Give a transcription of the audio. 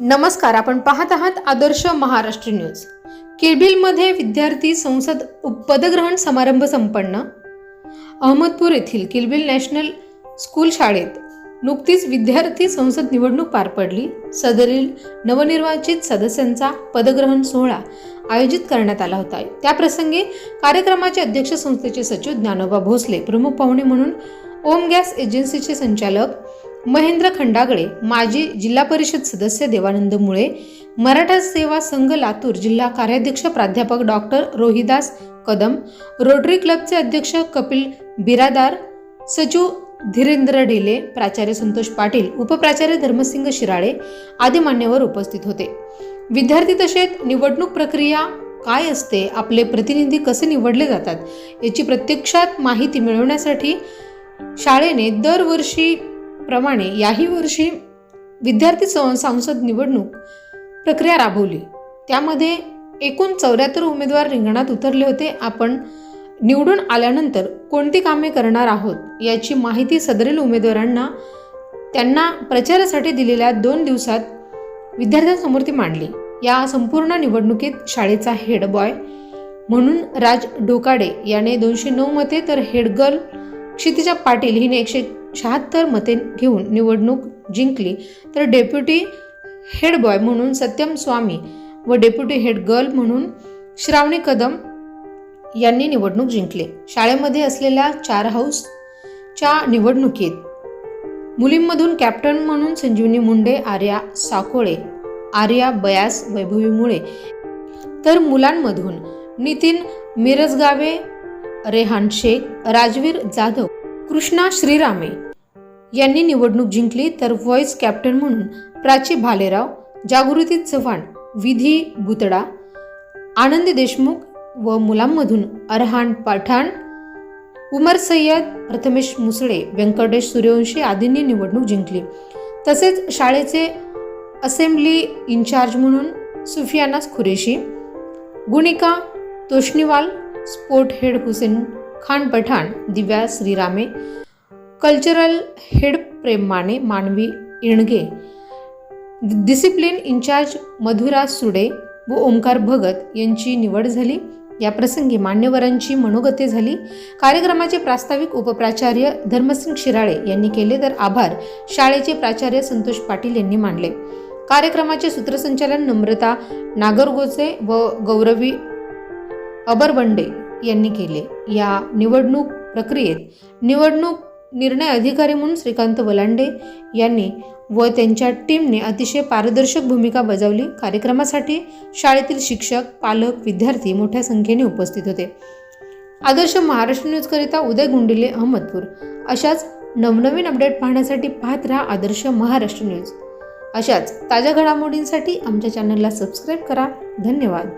नमस्कार आपण पाहत आहात आदर्श महाराष्ट्र न्यूज. किरबिलमध्ये विद्यार्थी संसद उप- पदग्रहण समारंभ संपन्न. अहमदपूर येथील किलबिल नॅशनल स्कूल शाळेत नुकतीच विद्यार्थी संसद निवडणूक पार पडली. सदरील नवनिर्वाचित सदस्यांचा पदग्रहण सोहळा आयोजित करण्यात आला होता. त्याप्रसंगी कार्यक्रमाचे अध्यक्ष संस्थेचे सचिव ज्ञानोबा भोसले प्रमुख पाहुणे म्हणून ओम गॅस एजन्सीचे संचालक महेंद्र खंडागळे माजी जिल्हा परिषद सदस्य देवानंद मुळे मराठा सेवा संघ लातूर जिल्हा कार्याध्यक्ष प्राध्यापक डॉक्टर रोहिदास कदम रोटरी क्लबचे अध्यक्ष कपिल बिरादार सचिव धीरेंद्र डेले प्राचार्य संतोष पाटील उपप्राचार्य धर्मसिंग शिराळे आदी मान्यवर उपस्थित होते. विद्यार्थी तसेच निवडणूक प्रक्रिया काय असते आपले प्रतिनिधी कसे निवडले जातात याची प्रत्यक्षात माहिती मिळवण्यासाठी शाळेने दरवर्षी प्रमाणे याही वर्षी विद्यार्थी सं- संसद निवडणूक प्रक्रिया राबवली. त्यामध्ये एकूण चौऱ्याहत्तर उमेदवार रिंगणात उतरले होते. आपण निवडून आल्यानंतर कोणती कामे करणार आहोत याची माहिती सदरील उमेदवारांना त्यांना प्रचारासाठी दिलेल्या दोन दिवसात विद्यार्थ्यांसमोर ती मांडली. या संपूर्ण निवडणुकीत शाळेचा हेड बॉय म्हणून राज डोकाडे याने दोनशे नऊ मते तर हेड गर्ल क्षितिजा पाटील हिने एकशे शहात्तर मते घेऊन निवडणूक जिंकली. तर डेप्युटी हेड बॉय म्हणून सत्यम स्वामी व डेप्युटी हेड गर्ल म्हणून श्रावणी कदम यांनी निवडणूक जिंकली. शाळेमध्ये असलेल्या चार हाऊसच्या निवडणुकीत मुलींमधून कॅप्टन म्हणून संजीवनी मुंडे आर्या साकोळे आर्या बयास वैभवी मुळे. तर मुलांमधून नितीन मिरजगावे रेहान शेख राजवीर जाधव कृष्णा श्रीरामे यांनी निवडणूक जिंकली तर व्हॉइस कॅप्टन म्हणून प्राची भालेराव जागृती चव्हाण विधी बुतडा आनंदी देशमुख व मुलांमधून अरहान पाठाण उमर सय्यद प्रथमेश मुसळे व्यंकटेश सूर्यवंशी आदींनी निवडणूक जिंकली. तसेच शाळेचे असेंब्ली इन्चार्ज म्हणून Sufiyanas Khureshi Gunika Toshniwal sport head Hussain Khan Pathan Divya Shrirame cultural head Prem Mane Manavi Inage discipline incharge Madhura Sude व ओंकार भगत यांची निवड झाली. या प्रसंगी मान्यवरांची मनोगते झाली. कार्यक्रमाचे प्रास्ताविक उपप्राचार्य धर्मसिंग शिराळे यांनी केले तर आभार. शाळेचे प्राचार्य संतोष पाटील यांनी मानले. कार्यक्रमाचे सूत्रसंचालन नम्रता नागरगोचे व गौरवी अबरबंडे यांनी केले. या निवडणूक प्रक्रियेत निवडणूक निर्णय अधिकारी म्हणून श्रीकांत वलांडे यांनी व त्यांच्या टीमने अतिशय पारदर्शक भूमिका बजावली. कार्यक्रमासाठी शाळेतील शिक्षक पालक विद्यार्थी मोठ्या संख्येने उपस्थित होते. आदर्श महाराष्ट्र न्यूजकरिता उदय गुंडिले अहमदपूर. अशाच नवनवीन अपडेट पाहण्यासाठी पाहत राहा आदर्श महाराष्ट्र न्यूज. अशाच ताज्या घडामोडींसाठी आमच्या चॅनलला सबस्क्राईब करा. धन्यवाद.